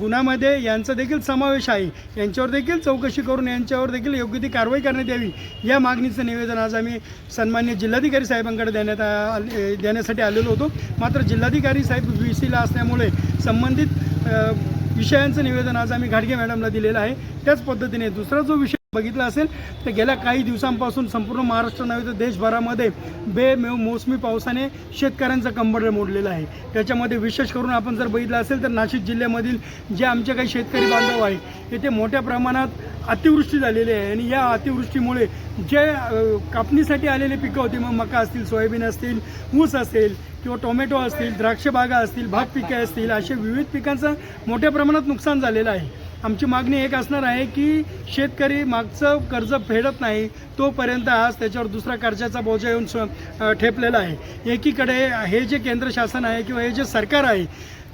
गुन्ह्यामध्ये यांचा देखील समावेश आहे. यांच्यावर देखील चौकशी करून यांच्यावर देखील योग्य ती कारवाई करण्यात यावी. या मागणीचं निवेदन आज आम्ही सन्मान्य जिल्हाधिकारी साहेबांकडे देण्यात आ- आले- देण्यासाठी आलेलो होतो. मात्र जिल्हाधिकारी साहेब व्ही सीला असल्यामुळे संबंधित विषयांचं निवेदन आज आम्ही घाडगे मॅडमला दिलेलं आहे. त्याच पद्धतीने दुसरा जो विषय बघितलं असेल तर गेल्या काही दिवसांपासून संपूर्ण महाराष्ट्र नव्हे तर देशभरामध्ये बेमेव मोसमी पावसाने शेतकऱ्यांचा कंबरडं मोडलेलं आहे. त्याच्यामध्ये विशेष करून आपण जर बघितलं असेल तर नाशिक जिल्ह्यामधील जे आमचे काही शेतकरी बांधव आहे येथे मोठ्या प्रमाणात अतिवृष्टी झालेली आहे. आणि या अतिवृष्टीमुळे जे कापणीसाठी आलेले पिकं होती मग मका असतील सोयाबीन असतील ऊस असेल किंवा टोमॅटो असतील द्राक्षबागा असतील भात पिके असतील असे विविध पिकांचं मोठ्या प्रमाणात नुकसान झालेलं आहे. आमची मागणी एक असणार आहे की शेतकरी मागचं कर्ज फेडत नाही तोपर्यंत आज त्याच्यावर दुसरा कर्जाचा बोजा येऊन ठेपलेला आहे. एकीकडे हे जे केंद्र शासन आहे किंवा हे जे सरकार आहे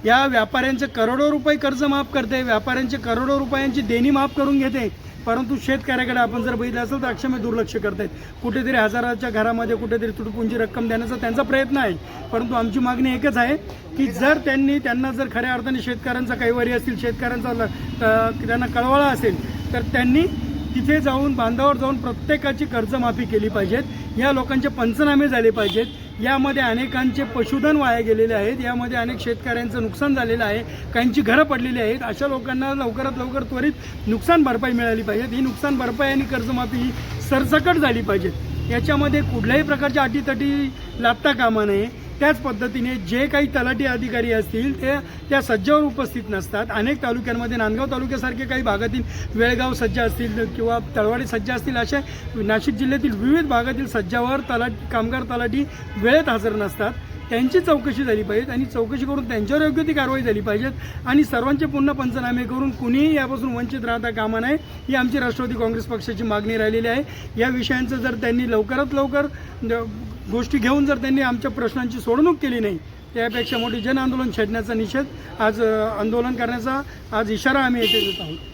या व्यापाऱ्यांचे करोडो रुपये कर्ज माफ करते व्यापाऱ्यांचे करोडो रुपयांची देणी माफ करून घेते. परंतु शेतकऱ्याकडे आपण जर बघितलं असेल तर अक्षम्य दुर्लक्ष करतायत. कुठेतरी हजाराच्या घरामध्ये कुठेतरी तुटपुंजी रक्कम देण्याचा त्यांचा प्रयत्न आहे. परंतु आमची मागणी एकच आहे की जर त्यांनी त्यांना जर खऱ्या अर्थाने शेतकऱ्यांचा कैवारी असतील शेतकऱ्यांचा त्यांना कळवळा असेल तर त्यांनी तिथे जाऊन बांधावर जाऊन प्रत्येकाची कर्जमाफी केली पाहिजेत. या लोकांचे पंचनामे झाले पाहिजेत. यामध्ये अनेकांचे पशुधन वाया गेलेले आहेत. यामध्ये अनेक शेतकऱ्यांचं नुकसान झालेलं आहे. काहींची घरं पडलेली आहेत. अशा लोकांना लवकरात लवकर त्वरित नुकसान भरपाई मिळाली पाहिजे. ही नुकसान भरपाई आणि कर्जमाफी ही सरसकट झाली पाहिजेत. याच्यामध्ये कुठल्याही प्रकारच्या अटीतटी लाभता कामा नये. त्याच पद्धतीने जे काही तलाठी अधिकारी असतील ते त्या सज्जावर उपस्थित नसतात. अनेक तालुक्यांमध्ये नांदगाव तालुक्यासारखे काही भागातील वेळगाव सज्जा असतील किंवा तळवाडी सज्जा असतील अशा नाशिक जिल्ह्यातील विविध भागातील सज्जावर तलाठी कामगार तलाठी वेळेत हजर नसतात. त्यांची चौकशी झाली पाहिजे आणि चौकशी करून त्यांच्यावर योग्य ती कारवाई झाली पाहिजेत आणि सर्वांचे पुन्हा पंचनामे करून कुणीही यापासून वंचित राहता कामा नये ही आमची राष्ट्रवादी काँग्रेस पक्षाची मागणी राहिलेली आहे. या विषयांचं जर त्यांनी लवकरात लवकर गोष्टी घेऊन जर त्यांनी आमच्या प्रश्नांची सोडवणूक केली नाही त्यापेक्षा मोठी जन आंदोलन छेडण्याचा निषेध आज आंदोलन करण्याचा आज इशारा आम्ही येथे देत आहोत.